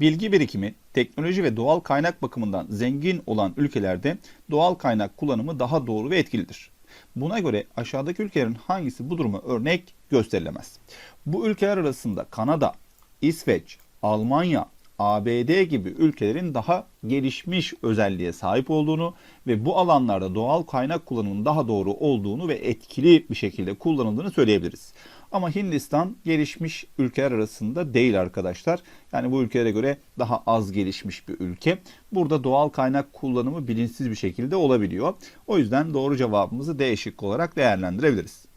Bilgi birikimi, teknoloji ve doğal kaynak bakımından zengin olan ülkelerde doğal kaynak kullanımı daha doğru ve etkilidir. Buna göre aşağıdaki ülkelerin hangisi bu duruma örnek gösterilemez? Bu ülkeler arasında Kanada, İsveç, Almanya, ABD gibi ülkelerin daha gelişmiş özelliğe sahip olduğunu ve bu alanlarda doğal kaynak kullanımının daha doğru olduğunu ve etkili bir şekilde kullanıldığını söyleyebiliriz. Ama Hindistan gelişmiş ülkeler arasında değil arkadaşlar. Yani bu ülkelere göre daha az gelişmiş bir ülke. Burada doğal kaynak kullanımı bilinçsiz bir şekilde olabiliyor. O yüzden doğru cevabımızı D şıkkı olarak değerlendirebiliriz.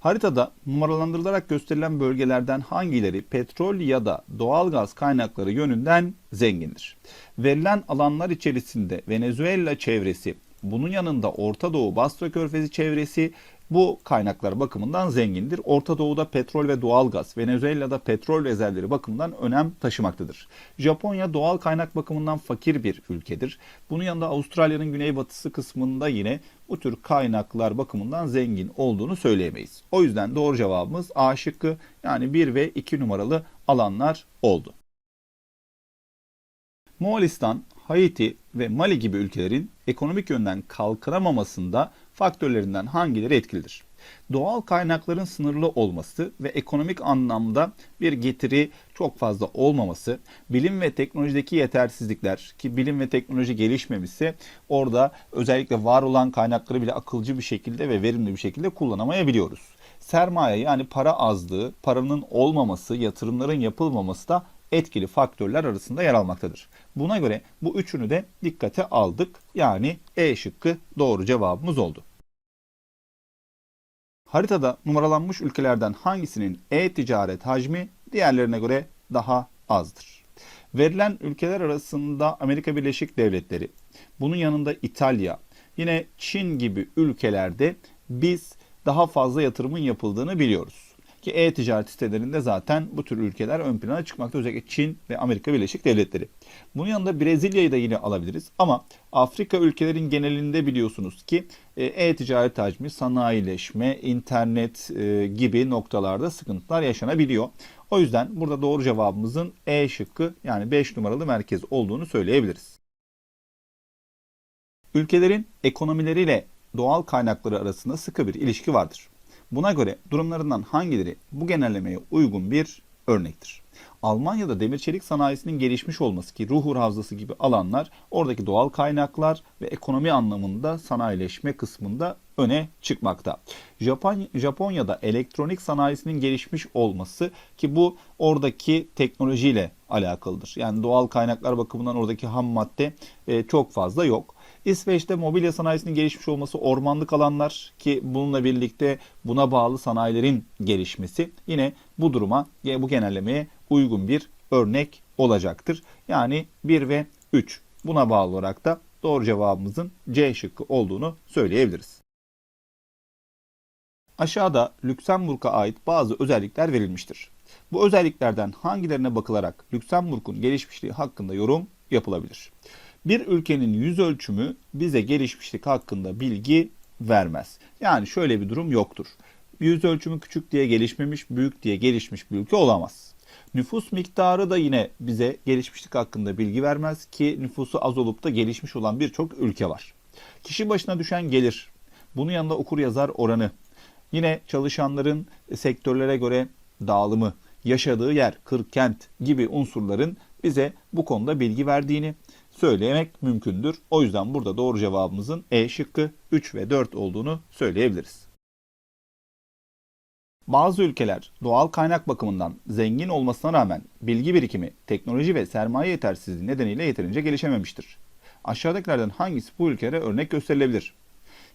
Haritada numaralandırılarak gösterilen bölgelerden hangileri petrol ya da doğal gaz kaynakları yönünden zengindir? Verilen alanlar içerisinde Venezuela çevresi, bunun yanında Orta Doğu Basra Körfezi çevresi bu kaynaklar bakımından zengindir. Orta Doğu'da petrol ve doğal gaz, Venezuela'da petrol rezervleri bakımından önem taşımaktadır. Japonya doğal kaynak bakımından fakir bir ülkedir. Bunun yanında Avustralya'nın güneybatısı kısmında yine bu tür kaynaklar bakımından zengin olduğunu söyleyemeyiz. O yüzden doğru cevabımız A şıkkı yani 1 ve 2 numaralı alanlar oldu. Moğolistan, Haiti ve Mali gibi ülkelerin ekonomik yönden kalkınamamasında faktörlerinden hangileri etkilidir? Doğal kaynakların sınırlı olması ve ekonomik anlamda bir getiri çok fazla olmaması, bilim ve teknolojideki yetersizlikler ki bilim ve teknoloji gelişmemişse orada özellikle var olan kaynakları bile akılcı bir şekilde ve verimli bir şekilde kullanamayabiliyoruz. Sermaye yani para azlığı, paranın olmaması, yatırımların yapılmaması da etkili faktörler arasında yer almaktadır. Buna göre bu üçünü de dikkate aldık. Yani E şıkkı doğru cevabımız oldu. Haritada numaralanmış ülkelerden hangisinin e-ticaret hacmi diğerlerine göre daha azdır? Verilen ülkeler arasında Amerika Birleşik Devletleri, bunun yanında İtalya, yine Çin gibi ülkelerde biz daha fazla yatırımın yapıldığını biliyoruz. Ki e-ticaret sitelerinde zaten bu tür ülkeler ön plana çıkmakta. Özellikle Çin ve Amerika Birleşik Devletleri. Bunun yanında Brezilya'yı da yine alabiliriz. Ama Afrika ülkelerin genelinde biliyorsunuz ki e, e-ticaret hacmi, sanayileşme, internet e, gibi noktalarda sıkıntılar yaşanabiliyor. O yüzden burada doğru cevabımızın E şıkkı yani 5 numaralı merkez olduğunu söyleyebiliriz. Ülkelerin ekonomileriyle doğal kaynakları arasında sıkı bir ilişki vardır. Buna göre durumlarından hangileri bu genellemeye uygun bir örnektir? Almanya'da demir çelik sanayisinin gelişmiş olması ki Ruhr Havzası gibi alanlar oradaki doğal kaynaklar ve ekonomi anlamında sanayileşme kısmında öne çıkmakta. Japon, Japonya'da elektronik sanayisinin gelişmiş olması ki bu oradaki teknolojiyle alakalıdır. Yani doğal kaynaklar bakımından oradaki ham madde e, çok fazla yok. İsveç'te mobilya sanayisinin gelişmiş olması, ormanlık alanlar ki bununla birlikte buna bağlı sanayilerin gelişmesi yine bu duruma, bu genellemeye uygun bir örnek olacaktır. Yani 1 ve 3 buna bağlı olarak da doğru cevabımızın C şıkkı olduğunu söyleyebiliriz. Aşağıda Lüksemburg'a ait bazı özellikler verilmiştir. Bu özelliklerden hangilerine bakılarak Lüksemburg'un gelişmişliği hakkında yorum yapılabilir? Bir ülkenin yüz ölçümü bize gelişmişlik hakkında bilgi vermez. Yani şöyle bir durum yoktur. Yüz ölçümü küçük diye gelişmemiş, büyük diye gelişmiş bir ülke olamaz. Nüfus miktarı da yine bize gelişmişlik hakkında bilgi vermez ki nüfusu az olup da gelişmiş olan birçok ülke var. Kişi başına düşen gelir, bunun yanında okur yazar oranı, yine çalışanların sektörlere göre dağılımı, yaşadığı yer, kır, kent gibi unsurların bize bu konuda bilgi verdiğini, söylemek mümkündür. O yüzden burada doğru cevabımızın E şıkkı 3 ve 4 olduğunu söyleyebiliriz. Bazı ülkeler doğal kaynak bakımından zengin olmasına rağmen bilgi birikimi, teknoloji ve sermaye yetersizliği nedeniyle yeterince gelişememiştir. Aşağıdakilerden hangisi bu ülkelere örnek gösterilebilir?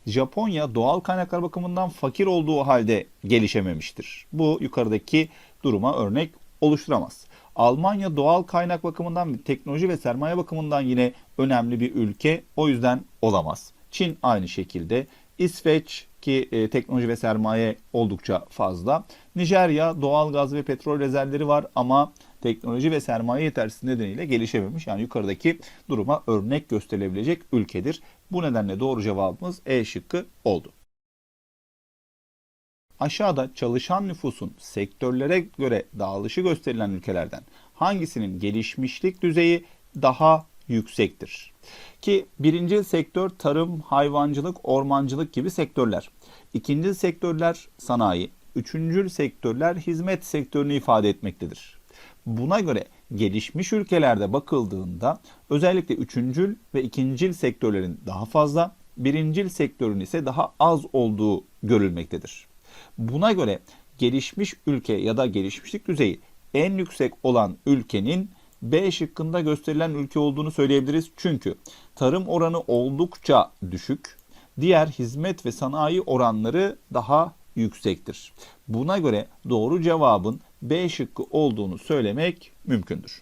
Japonya doğal kaynaklar bakımından fakir olduğu halde gelişememiştir. Bu yukarıdaki duruma örnek oluşturamaz. Almanya doğal kaynak bakımından teknoloji ve sermaye bakımından yine önemli bir ülke. O yüzden olamaz. Çin aynı şekilde. İsveç ki e, teknoloji ve sermaye oldukça fazla. Nijerya doğal gaz ve petrol rezervleri var ama teknoloji ve sermaye yetersizliği nedeniyle gelişememiş. Yani yukarıdaki duruma örnek gösterilebilecek ülkedir. Bu nedenle doğru cevabımız E şıkkı oldu. Aşağıda çalışan nüfusun sektörlere göre dağılışı gösterilen ülkelerden hangisinin gelişmişlik düzeyi daha yüksektir? Ki birinci sektör tarım, hayvancılık, ormancılık gibi sektörler. İkinci sektörler sanayi, üçüncü sektörler hizmet sektörünü ifade etmektedir. Buna göre gelişmiş ülkelerde bakıldığında özellikle üçüncül ve ikincil sektörlerin daha fazla, birincil sektörün ise daha az olduğu görülmektedir. Buna göre gelişmiş ülke ya da gelişmişlik düzeyi en yüksek olan ülkenin B şıkkında gösterilen ülke olduğunu söyleyebiliriz. Çünkü tarım oranı oldukça düşük. Diğer hizmet ve sanayi oranları daha yüksektir. Buna göre doğru cevabın B şıkkı olduğunu söylemek mümkündür.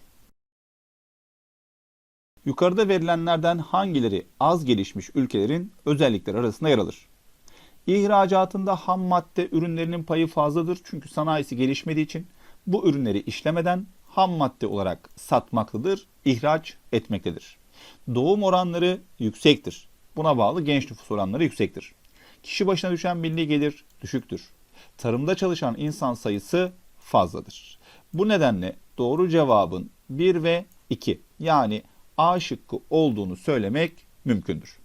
Yukarıda verilenlerden hangileri az gelişmiş ülkelerin özellikleri arasında yer alır? İhracatında ham madde ürünlerinin payı fazladır çünkü sanayisi gelişmediği için bu ürünleri işlemeden ham madde olarak satmaktadır, ihraç etmektedir. Doğum oranları yüksektir. Buna bağlı genç nüfus oranları yüksektir. Kişi başına düşen milli gelir düşüktür. Tarımda çalışan insan sayısı fazladır. Bu nedenle doğru cevabın 1 ve 2 yani A şıkkı olduğunu söylemek mümkündür.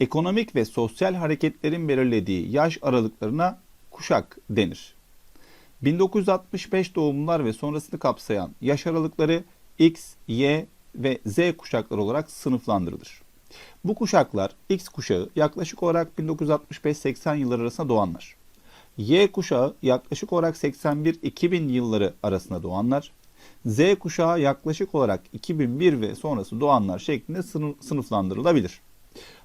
Ekonomik ve sosyal hareketlerin belirlediği yaş aralıklarına kuşak denir. 1965 doğumlular ve sonrasını kapsayan yaş aralıkları X, Y ve Z kuşakları olarak sınıflandırılır. Bu kuşaklar X kuşağı yaklaşık olarak 1965-80 yılları arasında doğanlar. Y kuşağı yaklaşık olarak 81-2000 yılları arasında doğanlar. Z kuşağı yaklaşık olarak 2001 ve sonrası doğanlar şeklinde sınıflandırılabilir.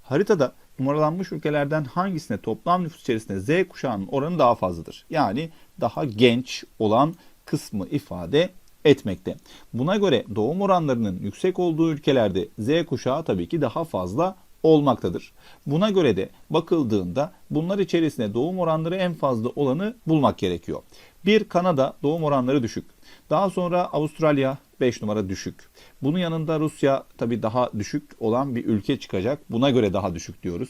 Haritada numaralanmış ülkelerden hangisine toplam nüfus içerisinde Z kuşağının oranı daha fazladır? Yani daha genç olan kısmı ifade etmekte. Buna göre doğum oranlarının yüksek olduğu ülkelerde Z kuşağı tabii ki daha fazla olmaktadır. Buna göre de bakıldığında bunlar içerisinde doğum oranları en fazla olanı bulmak gerekiyor. Bir Kanada doğum oranları düşük. Daha sonra Avustralya 5 numara düşük. Bunun yanında Rusya tabii daha düşük olan bir ülke çıkacak. Buna göre daha düşük diyoruz.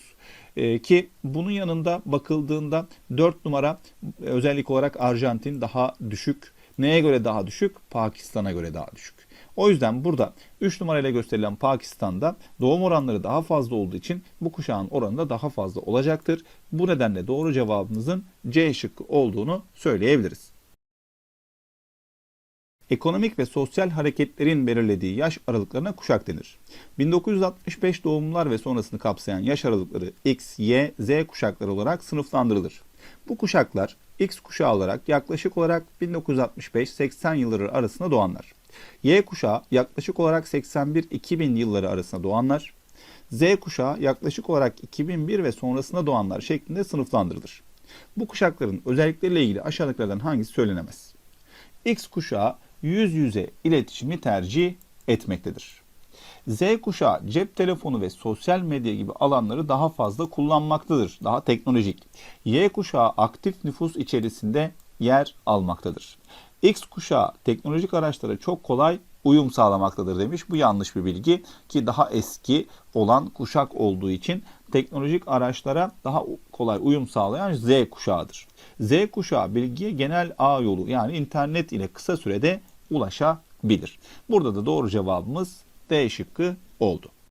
Ee, ki bunun yanında bakıldığında 4 numara özellik olarak Arjantin daha düşük. Neye göre daha düşük? Pakistan'a göre daha düşük. O yüzden burada 3 numarayla gösterilen Pakistan'da doğum oranları daha fazla olduğu için bu kuşağın oranı da daha fazla olacaktır. Bu nedenle doğru cevabımızın C şıkkı olduğunu söyleyebiliriz. Ekonomik ve sosyal hareketlerin belirlediği yaş aralıklarına kuşak denir. 1965 doğumlular ve sonrasını kapsayan yaş aralıkları X, Y, Z kuşakları olarak sınıflandırılır. Bu kuşaklar X kuşağı olarak yaklaşık olarak 1965-80 yılları arasında doğanlar. Y kuşağı yaklaşık olarak 81-2000 yılları arasında doğanlar. Z kuşağı yaklaşık olarak 2001 ve sonrasında doğanlar şeklinde sınıflandırılır. Bu kuşakların özellikleriyle ilgili aşağıdakilerden hangisi söylenemez? X kuşağı yüz yüze iletişimi tercih etmektedir. Z kuşağı cep telefonu ve sosyal medya gibi alanları daha fazla kullanmaktadır. Daha teknolojik. Y kuşağı aktif nüfus içerisinde yer almaktadır. X kuşağı teknolojik araçlara çok kolay uyum sağlamaktadır demiş. Bu yanlış bir bilgi ki daha eski olan kuşak olduğu için teknolojik araçlara daha kolay uyum sağlayan Z kuşağıdır. Z kuşağı bilgiye genel ağ yolu yani internet ile kısa sürede ulaşabilir. Burada da doğru cevabımız D şıkkı oldu.